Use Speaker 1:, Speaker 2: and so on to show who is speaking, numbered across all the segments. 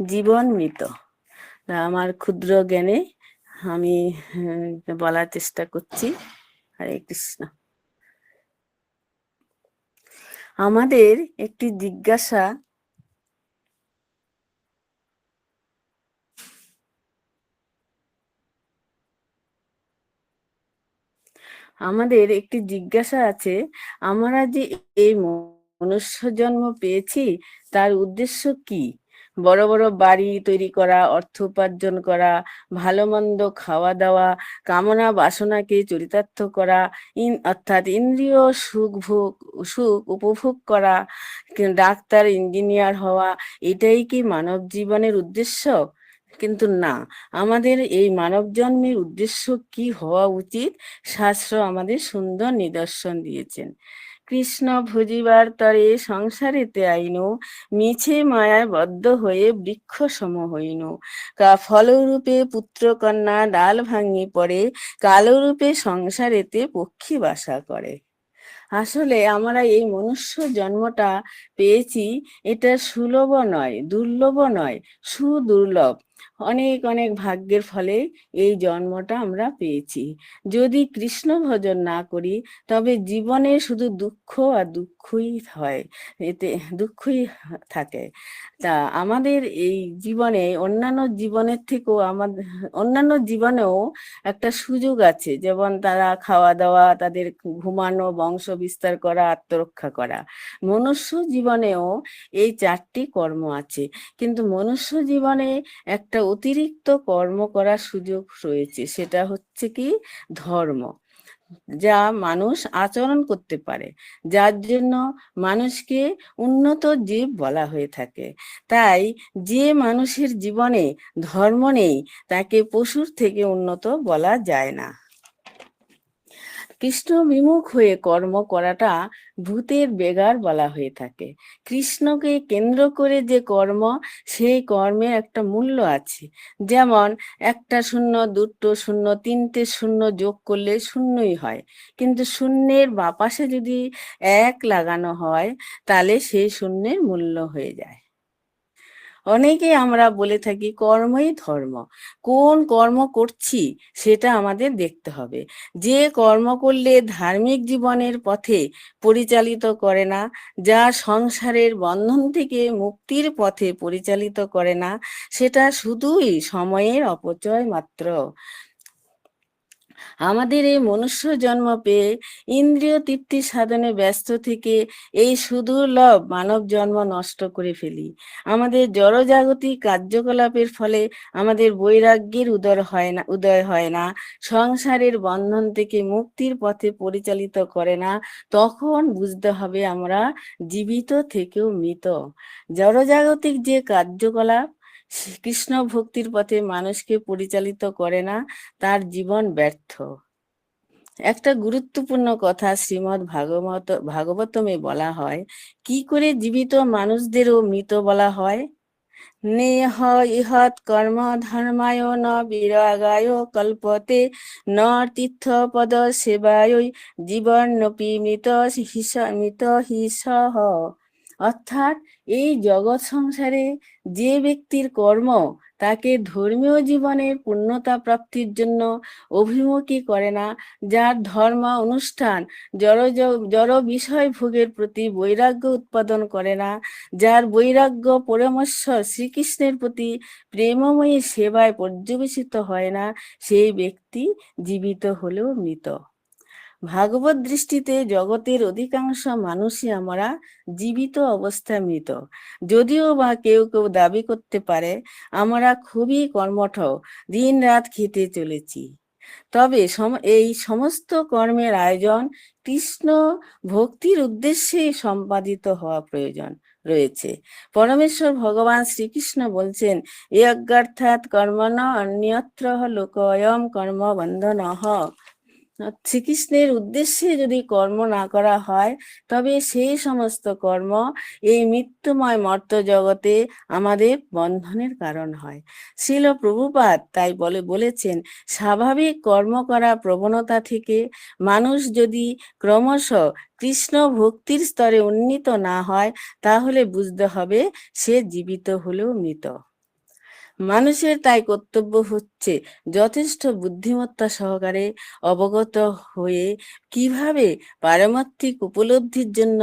Speaker 1: জীবন মৃত। আমার ক্ষুদ্র জ্ঞানে আমি বলার চেষ্টা করছি। হরে কৃষ্ণ। আমাদের একটি জিজ্ঞাসা আমাদের একটি জিজ্ঞাসা আছে, আমরা যে এই মনুষ্য জন্ম পেয়েছি, তার উদ্দেশ্য কি? বড় বড় বাড়ি তৈরি করা, অর্থ উপার্জন করা, ভালো মন্দ খাওয়া দাওয়া, কামনা বাসনাকে চরিতার্থ করা, ইন, অর্থাৎ ইন্দ্রিয় সুখ ভোগ, সুখ উপভোগ করা ডাক্তার, ইঞ্জিনিয়ার হওয়া, এটাই কি মানব জীবনের উদ্দেশ্য? কিন্তু না, আমাদের এই মানব জন্মের উদ্দেশ্য কি হওয়া উচিত? শাস্ত্র আমাদের সুন্দর নিদর্শন দিয়েছেন। কৃষ্ণ ভুজিবার তরে সংসারেতে আইনু, মিছে মায়ায় বদ্ধ হয়ে বৃক্ষ সম হইনু। কা ফলরূপে পুত্র কন্যা ডাল ভাঙি পড়ে, কালরূপে সংসারেতে পক্ষী বাসা করে। আসলে আমরা এই মনুষ্য জন্মটা পেয়েছি, এটা সুলভ নয়, দুর্লভ নয়, সুদুর্লভ। অনেক অনেক ভাগ্যের ফলে এই জন্মটা আমরা পেয়েছি। যদি কৃষ্ণ ভজন না করি, তবে জীবনে শুধু দুঃখ আর দুঃখই হয়, এতে দুঃখই থাকে। তা আমাদের এই জীবনে, অন্যান্য জীবনের থেকেও আমাদের অন্যান্য জীবনেও একটা সুযোগ আছে, যেমন তারা খাওয়া দাওয়া তাদের ঘুমানো, বংশ বিস্তার করা, আত্মরক্ষা করা। মনুষ্য জীবনেও এই চারটি কর্ম আছে। কিন্তু মনুষ্য জীবনে একটা অতিরিক্ত কর্ম করার সুযোগ রয়েছে, সেটা হচ্ছে কি ধর্ম। যা মানুষ আচরণ করতে পারে, যার জন্য মানুষকে উন্নত জীব বলা হয়ে থাকে। তাই যে মানুষের জীবনে ধর্ম নেই, তাকে পশুর থেকে উন্নত বলা যায় না। কৃষ্ণ বিমুখ হয়ে কর্ম করাটা ভূতের বেগার বলা হয়ে থাকে। কৃষ্ণকে কেন্দ্র করে যে কর্ম, সেই কর্মের একটা মূল্য আছে। যেমন, একটা শূন্য, দুটো শূন্য, তিনটে শূন্য যোগ করলে শূন্যই হয়। কিন্তু শূন্যের বাপাশে যদি এক লাগানো হয়, তাহলে সেই শূন্যের মূল্য হয়ে যায়। অনেকে আমরা বলে থাকি কর্মই ধর্ম। কোন কর্ম করছি সেটা আমাদের দেখতে হবে। যে কর্ম করলে ধার্মিক জীবনের পথে পরিচালিত করে না, যা সংসারের বন্ধন থেকে মুক্তির পথে পরিচালিত করে না, সেটা শুধুই সময়ের অপচয় মাত্র। আমাদের এই মনুষ্য জন্ম পেয়ে ইন্দ্রিয় তৃপ্তি সাধনে ব্যস্ত থেকে এই সুদুর্লভ মানব জন্ম নষ্ট করে ফেলি। আমাদের জড়জাগতিক কার্যকলাপের ফলে আমাদের বৈরাগ্যের উদয় হয় না, উদয় হয় না। সংসারের বন্ধন থেকে মুক্তির পথে পরিচালিত করে না, তখন বুঝতে হবে আমরা জীবিত থেকেও মৃত। জড়জাগতিক যে কার্যকলাপ কৃষ্ণ ভক্তির পথে মানুষকে পরিচালিত করে না, তার জীবন ব্যর্থ। একটা গুরুত্বপূর্ণ কথা শ্রীমৎ ভাগবত, ভাগবতমে বলা হয়, কি করে জীবিত মানুষদেরও মৃত বলা হয়? নেহ ইহৎ কর্ম ধর্মায় ন বিরাগায় কল্পতে, ন তীর্থ পদ সেবায় জীবনপি মৃত হিস মৃত হিস অর্থাৎ এই জগৎ সংসারে যে ব্যক্তির কর্ম তাকে ধর্মীয় জীবনের পূর্ণতা প্রাপ্তির জন্য অভিমুখী করে না, যার ধর্ম অনুষ্ঠান জড় জড় বিষয় ভোগের প্রতি বৈরাগ্য উৎপাদন করে না, যার বৈরাগ্য পরমেশ্বর শ্রীকৃষ্ণের প্রতি প্রেমময়ী সেবায় পর্যবেসিত হয় না, সেই ব্যক্তি জীবিত হলেও মৃত। ভাগবত দৃষ্টিতে জগতের অধিকাংশ মানুষই আমরা জীবিত অবস্থায় মৃত। যদিও বা কেউ কেউ দাবি করতে পারে, আমরা খুবই কর্মঠ দিন রাত খেতে চলেছি। তবে এই সমস্ত কর্মের আয়োজন কৃষ্ণ ভক্তির উদ্দেশ্যে সম্পাদিত হওয়া প্রয়োজন রয়েছে। পরমেশ্বর ভগবান শ্রীকৃষ্ণ বলছেন এ অজ্ঞার্থাৎ কর্মণ অন্যত্র লোকয়ম কর্ম বন্ধন। শ্রীকৃষ্ণের উদ্দেশ্যে যদি কর্ম না করা হয়, তবে সেই সমস্ত কর্ম এই মৃত্যুময় মর্ত জগতে আমাদের বন্ধনের কারণ হয়। শিল প্রভুপাত তাই বলে, বলেছেন, স্বাভাবিক কর্ম করা প্রবণতা থেকে মানুষ যদি ক্রমশ কৃষ্ণ ভক্তির স্তরে উন্নীত না হয়, তাহলে বুঝতে হবে সে জীবিত হলেও মৃত। মানুষের তাই কর্তব্য হচ্ছে যথেষ্ট বুদ্ধিমত্তা সহকারে অবগত হয়ে কীভাবে পারমার্থিক উপলব্ধির জন্য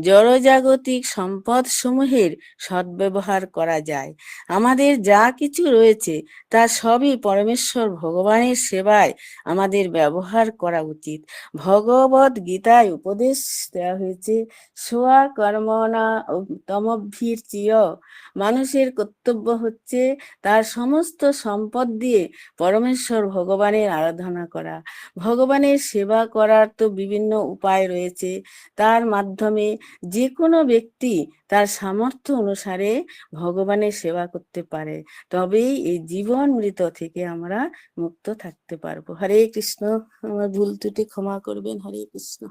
Speaker 1: জড়জাগতিক সম্পদ সমূহের সদ্ব্যবহার করা যায়। আমাদের যা কিছু রয়েছে তা সবই পরমেশ্বর ভগবানের সেবায় আমাদের ব্যবহার করা উচিত। ভগবত গীতায় উপদেশ দেওয়া হয়েছে, সোয়া কর্মনা তমভীর চিয় মানুষের কর্তব্য হচ্ছে তার সমস্ত সম্পদ দিয়ে পরমেশ্বর ভগবানের আরাধনা করা। ভগবানের সেবা করার তো বিভিন্ন উপায় রয়েছে। তার মাধ্যমে যে কোনো ব্যক্তি তার সামর্থ্য অনুসারে ভগবানের সেবা করতে পারে। তবেই এই জীবন মৃত থেকে আমরা মুক্ত থাকতে পারব। হরে কৃষ্ণ। আমার ভুল ত্রুটি ক্ষমা করবেন। হরে কৃষ্ণ।